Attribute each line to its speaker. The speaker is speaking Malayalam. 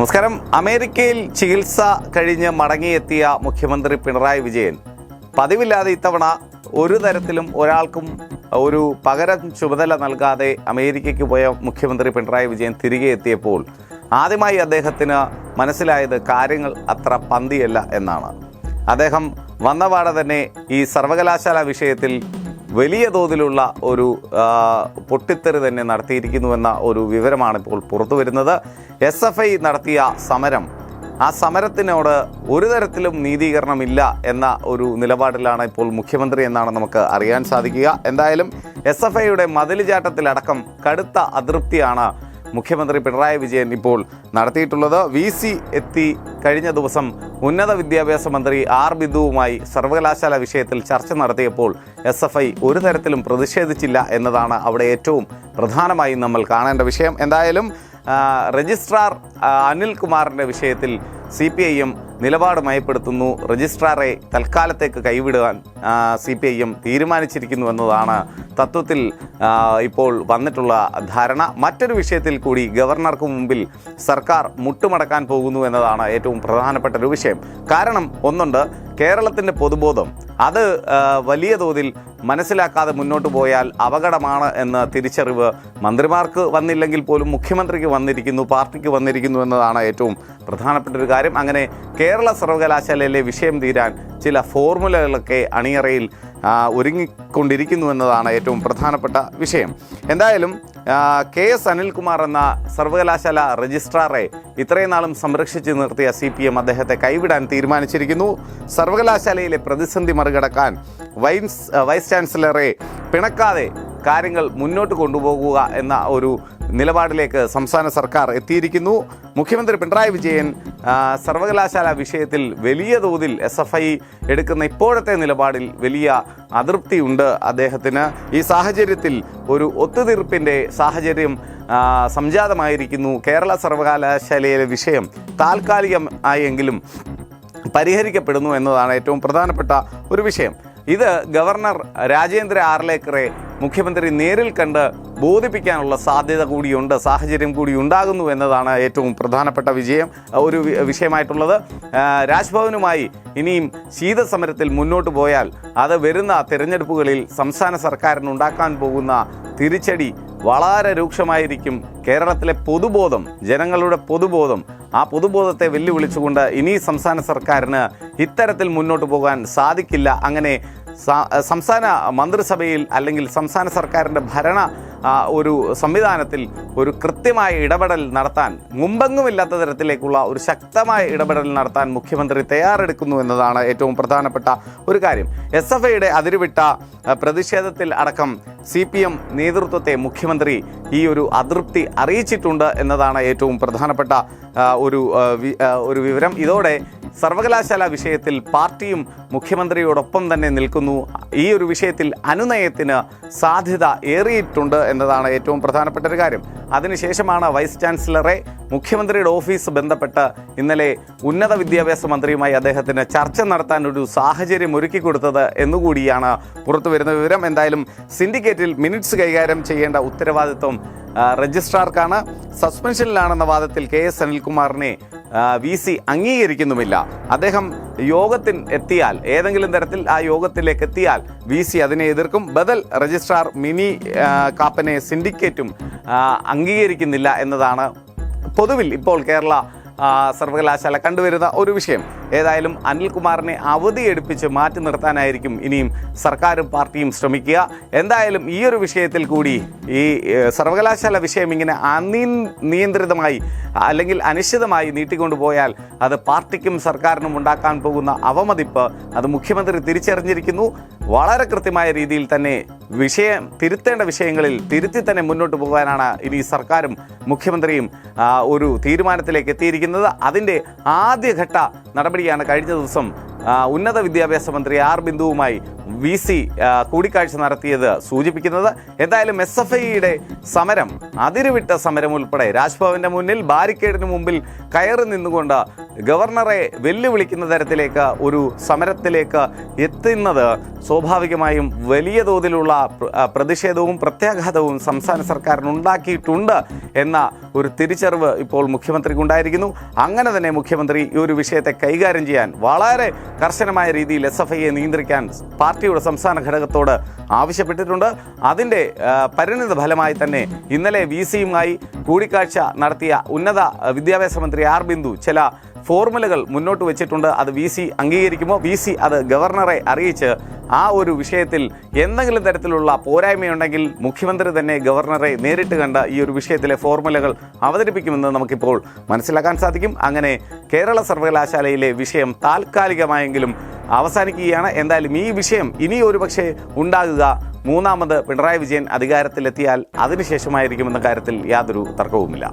Speaker 1: നമസ്കാരം. അമേരിക്കയിൽ ചികിത്സ കഴിഞ്ഞ് മടങ്ങിയെത്തിയ മുഖ്യമന്ത്രി പിണറായി വിജയൻ പതിവില്ലാതെ ഇത്തവണ ഒരു തരത്തിലും ഒരാൾക്കും ഒരു പകരം ചുമതല നൽകാതെ അമേരിക്കയ്ക്ക് പോയ മുഖ്യമന്ത്രി പിണറായി വിജയൻ തിരികെ എത്തിയപ്പോൾ ആദ്യമായി അദ്ദേഹത്തിന് മനസ്സിലായത് കാര്യങ്ങൾ അത്ര പന്തിയല്ല എന്നാണ്. അദ്ദേഹം വന്നപാടെ തന്നെ ഈ സർവകലാശാല വിഷയത്തിൽ വലിയ തോതിലുള്ള ഒരു പൊട്ടിത്തെറി തന്നെ നടത്തിയിരിക്കുന്നുവെന്ന ഒരു വിവരമാണ് ഇപ്പോൾ പുറത്തു വരുന്നത്. എസ് എഫ് ഐ നടത്തിയ സമരം ആ സമരത്തിനോട് ഒരു തരത്തിലും നീതീകരണമില്ല എന്ന ഒരു നിലപാടിലാണ് ഇപ്പോൾ മുഖ്യമന്ത്രി എന്നാണ് നമുക്ക് അറിയാൻ സാധിക്കുക. എന്തായാലും എസ് എഫ് ഐയുടെ മതിലുചാട്ടത്തിലടക്കം കടുത്ത അതൃപ്തിയാണ് മുഖ്യമന്ത്രി പിണറായി വിജയൻ ഇപ്പോൾ നടത്തിയിട്ടുള്ളത് വി സി എത്തി കഴിഞ്ഞ ദിവസം ഉന്നത വിദ്യാഭ്യാസ മന്ത്രി ആർ ബിന്ദുവുമായി സർവകലാശാല വിഷയത്തിൽ ചർച്ച നടത്തിയപ്പോൾ എസ് എഫ് ഐ ഒരു തരത്തിലും പ്രതിഷേധിച്ചില്ല എന്നതാണ് അവിടെ ഏറ്റവും പ്രധാനമായും നമ്മൾ കാണേണ്ട വിഷയം. എന്തായാലും രജിസ്ട്രാർ അനിൽ കുമാറിന്റെ വിഷയത്തിൽ സി പി ഐ എം നിലപാട് മയപ്പെടുത്തുന്നു. രജിസ്ട്രാറെ തൽക്കാലത്തേക്ക് കൈവിടുവാൻ സി പി ഐ എം തീരുമാനിച്ചിരിക്കുന്നു എന്നതാണ് തത്വത്തിൽ ഇപ്പോൾ വന്നിട്ടുള്ള ധാരണ. മറ്റൊരു വിഷയത്തിൽ കൂടി ഗവർണർക്ക് മുമ്പിൽ സർക്കാർ മുട്ടുമടക്കാൻ പോകുന്നു എന്നതാണ് ഏറ്റവും പ്രധാനപ്പെട്ട ഒരു വിഷയം. കാരണം ഒന്നുണ്ട് കേരളത്തിന്റെ പൊതുബോധം. അത് വലിയ തോതിൽ മനസ്സിലാക്കാതെ മുന്നോട്ട് പോയാൽ അപകടമാണ് എന്ന തിരിച്ചറിവ് മന്ത്രിമാർക്ക് വന്നില്ലെങ്കിൽ പോലും മുഖ്യമന്ത്രിക്ക് വന്നിരിക്കുന്നു പാർട്ടിക്ക് വന്നിരിക്കുന്നു എന്നതാണ് ഏറ്റവും പ്രധാനപ്പെട്ട ഒരു കാര്യം. അങ്ങനെ കേരള സർവകലാശാലയിലെ വിഷയം തീരാൻ ചില ഫോർമുലകളൊക്കെ അണിയറയിൽ ഒരുങ്ങിക്കൊണ്ടിരിക്കുന്നു എന്നതാണ് ഏറ്റവും പ്രധാനപ്പെട്ട വിഷയം. എന്തായാലും കെ എസ് അനിൽകുമാർ എന്ന സർവകലാശാല രജിസ്ട്രാറെ ഇത്രയും നാളും സംരക്ഷിച്ച് നിർത്തിയ സി പി എം അദ്ദേഹത്തെ കൈവിടാൻ തീരുമാനിച്ചിരിക്കുന്നു. സർവകലാശാലയിലെ പ്രതിസന്ധി മറികടക്കാൻ വൈസ് വൈസ് ചാൻസലറെ പിണക്കാതെ കാര്യങ്ങൾ മുന്നോട്ട് കൊണ്ടുപോകുക എന്ന ഒരു നിലപാടിലേക്ക് സംസ്ഥാന സർക്കാർ എത്തിയിരിക്കുന്നു. മുഖ്യമന്ത്രി പിണറായി വിജയൻ സർവകലാശാല വിഷയത്തിൽ വലിയ തോതിൽ എസ് എഫ് ഐ എടുക്കുന്ന ഇപ്പോഴത്തെ നിലപാടിൽ വലിയ അതൃപ്തിയുണ്ട് അദ്ദേഹത്തിന്. ഈ സാഹചര്യത്തിൽ ഒരു ഒത്തുതീർപ്പിന്റെ സാഹചര്യം സംജാതമായിരിക്കുന്നു. കേരള സർവകലാശാലയിലെ വിഷയം താൽക്കാലികമായെങ്കിലും പരിഹരിക്കപ്പെടുന്നു എന്നതാണ് ഏറ്റവും പ്രധാനപ്പെട്ട ഒരു വിഷയം. ഇത് ഗവർണർ രാജേന്ദ്ര ആർലേക്കറെ മുഖ്യമന്ത്രി നേരിൽ കണ്ട് ബോധിപ്പിക്കാനുള്ള സാധ്യത കൂടിയുണ്ട് സാഹചര്യം കൂടി ഉണ്ടാകുന്നു എന്നതാണ് ഏറ്റവും പ്രധാനപ്പെട്ട വിജയം ഒരു വിഷയമായിട്ടുള്ളത്. രാജ്ഭവനുമായി ഇനിയും ശീതസമരത്തിൽ മുന്നോട്ട് പോയാൽ അത് വരുന്ന തിരഞ്ഞെടുപ്പുകളിൽ സംസ്ഥാന സർക്കാരിന് ഉണ്ടാക്കാൻ പോകുന്ന തിരിച്ചടി വളരെ രൂക്ഷമായിരിക്കും. കേരളത്തിലെ പൊതുബോധം ജനങ്ങളുടെ പൊതുബോധം ആ പൊതുബോധത്തെ വെല്ലുവിളിച്ചുകൊണ്ട് ഇനി സംസ്ഥാന സർക്കാരിന് ഇത്തരത്തിൽ മുന്നോട്ട് പോകാൻ സാധിക്കില്ല. അങ്ങനെ സംസ്ഥാന മന്ത്രിസഭയിൽ അല്ലെങ്കിൽ സംസ്ഥാന സർക്കാരിന്റെ ഭരണ ഒരു സംവിധാനത്തിൽ ഒരു കൃത്യമായ ഇടപെടൽ നടത്താൻ മുമ്പെങ്ങുമില്ലാത്ത തരത്തിലേക്കുള്ള ഒരു ശക്തമായ ഇടപെടൽ നടത്താൻ മുഖ്യമന്ത്രി തയ്യാറെടുക്കുന്നു എന്നതാണ് ഏറ്റവും പ്രധാനപ്പെട്ട ഒരു കാര്യം. എസ് എഫ് ഐയുടെ അതിരുവിട്ട പ്രതിഷേധത്തിൽ അടക്കം സി പി എം നേതൃത്വത്തെ മുഖ്യമന്ത്രി ഈ ഒരു അതൃപ്തി അറിയിച്ചിട്ടുണ്ട് എന്നതാണ് ഏറ്റവും പ്രധാനപ്പെട്ട ഒരു ഒരു വിവരം. ഇതോടെ സർവകലാശാല വിഷയത്തിൽ പാർട്ടിയും മുഖ്യമന്ത്രിയോടൊപ്പം തന്നെ നിൽക്കുന്നു. ഈ ഒരു വിഷയത്തിൽ അനുനയത്തിന് സാധ്യത ഏറിയിട്ടുണ്ട് എന്നതാണ് ഏറ്റവും പ്രധാനപ്പെട്ട ഒരു കാര്യം. അതിനുശേഷമാണ് വൈസ് ചാൻസലറെ മുഖ്യമന്ത്രിയുടെ ഓഫീസ് ബന്ധപ്പെട്ട് ഇന്നലെ ഉന്നത വിദ്യാഭ്യാസ മന്ത്രിയുമായി അദ്ദേഹത്തിന് ചർച്ച നടത്താൻ ഒരു സാഹചര്യം ഒരുക്കി കൊടുത്തത് എന്നുകൂടിയാണ് പുറത്തു വരുന്ന വിവരം. എന്തായാലും സിൻഡിക്കേറ്റിൽ മിനിറ്റ്സ് കൈകാര്യം ചെയ്യേണ്ട ഉത്തരവാദിത്വം രജിസ്ട്രാർക്കാണ്. സസ്പെൻഷനിലാണെന്ന വാദത്തിൽ കെ എസ് അനിൽകുമാറിനെ വി സി അംഗീകരിക്കുന്നുമില്ല. അദ്ദേഹം യോഗത്തിൽ എത്തിയാൽ ഏതെങ്കിലും തരത്തിൽ ആ യോഗത്തിലേക്ക് എത്തിയാൽ വി സി അതിനെ എതിർക്കും. ബദൽ രജിസ്ട്രാർ മിനി കാപ്പനെ സിൻഡിക്കേറ്റും അംഗീകരിക്കുന്നില്ല എന്നതാണ് പൊതുവിൽ ഇപ്പോൾ കേരള സർവകലാശാല കണ്ടുവരുന്ന ഒരു വിഷയം. ഏതായാലും അനിൽകുമാറിനെ അവധിയെടുപ്പിച്ച് മാറ്റി നിർത്താനായിരിക്കും ഇനിയും സർക്കാരും പാർട്ടിയും ശ്രമിക്കുക. എന്തായാലും ഈ ഒരു വിഷയത്തിൽ കൂടി ഈ സർവകലാശാല വിഷയം ഇങ്ങനെ അനിയന്ത്രിതമായി അല്ലെങ്കിൽ അനിശ്ചിതമായി നീട്ടിക്കൊണ്ടുപോയാൽ അത് പാർട്ടിക്കും സർക്കാരിനും ഉണ്ടാക്കാൻ പോകുന്ന അവമതിപ്പ് അത് മുഖ്യമന്ത്രി തിരിച്ചറിഞ്ഞിരിക്കുന്നു. വളരെ കൃത്യമായ രീതിയിൽ തന്നെ വിഷയം തിരുത്തേണ്ട വിഷയങ്ങളിൽ തിരുത്തി തന്നെ മുന്നോട്ട് പോകാനാണ് ഇനി സർക്കാരും മുഖ്യമന്ത്രിയും ഒരു തീരുമാനത്തിലേക്ക് എത്തിയിരിക്കുന്നത്. അതിന്റെ ആദ്യഘട്ട നടപടിയാണ് കഴിഞ്ഞ ദിവസം ഉന്നത വിദ്യാഭ്യാസ മന്ത്രി ആർ ബിന്ദുവുമായി വി സി കൂടിക്കാഴ്ച നടത്തിയത് സൂചിപ്പിക്കുന്നത് എന്തായാലും എസ് എഫ് ഐയുടെ സമരം അതിരുവിട്ട സമരം ഉൾപ്പെടെ രാജ്ഭവന്റെ മുന്നിൽ ബാരിക്കേഡിന് മുമ്പിൽ കയറി നിന്നുകൊണ്ട് ഗവർണറെ വെല്ലുവിളിക്കുന്ന തരത്തിലേക്ക് ഒരു സമരത്തിലേക്ക് എത്തുന്നത് സ്വാഭാവികമായും വലിയ തോതിലുള്ള പ്രതിഷേധവും പ്രത്യാഘാതവും സംസ്ഥാന സർക്കാരിന് ഉണ്ടാക്കിയിട്ടുണ്ട് എന്ന ഒരു തിരിച്ചറിവ് ഇപ്പോൾ മുഖ്യമന്ത്രിക്ക് ഉണ്ടായിരിക്കുന്നു അങ്ങനെ തന്നെ മുഖ്യമന്ത്രി ഈ ഒരു വിഷയത്തെ കൈകാര്യം ചെയ്യാൻ വളരെ കർശനമായ രീതിയിൽ എസ് എഫ് ഐയെ നിയന്ത്രിക്കാൻ പാർട്ടിയുടെ സംസ്ഥാന ഘടകത്തോട് ആവശ്യപ്പെട്ടിട്ടുണ്ട്. അതിന്റെ പരിണിത ഫലമായി തന്നെ ഇന്നലെ വി സിയുമായി കൂടിക്കാഴ്ച നടത്തിയ ഉന്നത വിദ്യാഭ്യാസ മന്ത്രി ആർ ബിന്ദു ചില ഫോർമുലകൾ മുന്നോട്ട് വെച്ചിട്ടുണ്ട്. അത് വി സി അംഗീകരിക്കുമോ? വി സി അത് ഗവർണറെ അറിയിച്ച് ആ ഒരു വിഷയത്തിൽ എന്തെങ്കിലും തരത്തിലുള്ള പോരായ്മയുണ്ടെങ്കിൽ മുഖ്യമന്ത്രി തന്നെ ഗവർണറെ നേരിട്ട് കണ്ട ഈ ഒരു വിഷയത്തിലെ ഫോർമുലകൾ അവതരിപ്പിക്കുമെന്ന് നമുക്കിപ്പോൾ മനസ്സിലാക്കാൻ സാധിക്കും. അങ്ങനെ കേരള സർവകലാശാലയിലെ വിഷയം താൽക്കാലികമായെങ്കിലും അവസാനിക്കുകയാണ്. എന്തായാലും ഈ വിഷയം ഇനി ഒരു പക്ഷേ ഉണ്ടാകുക. മൂന്നാമത് പിണറായി വിജയൻ അധികാരത്തിലെത്തിയാൽ അതിനുശേഷമായിരിക്കുമെന്ന കാര്യത്തിൽ യാതൊരു തർക്കവുമില്ല.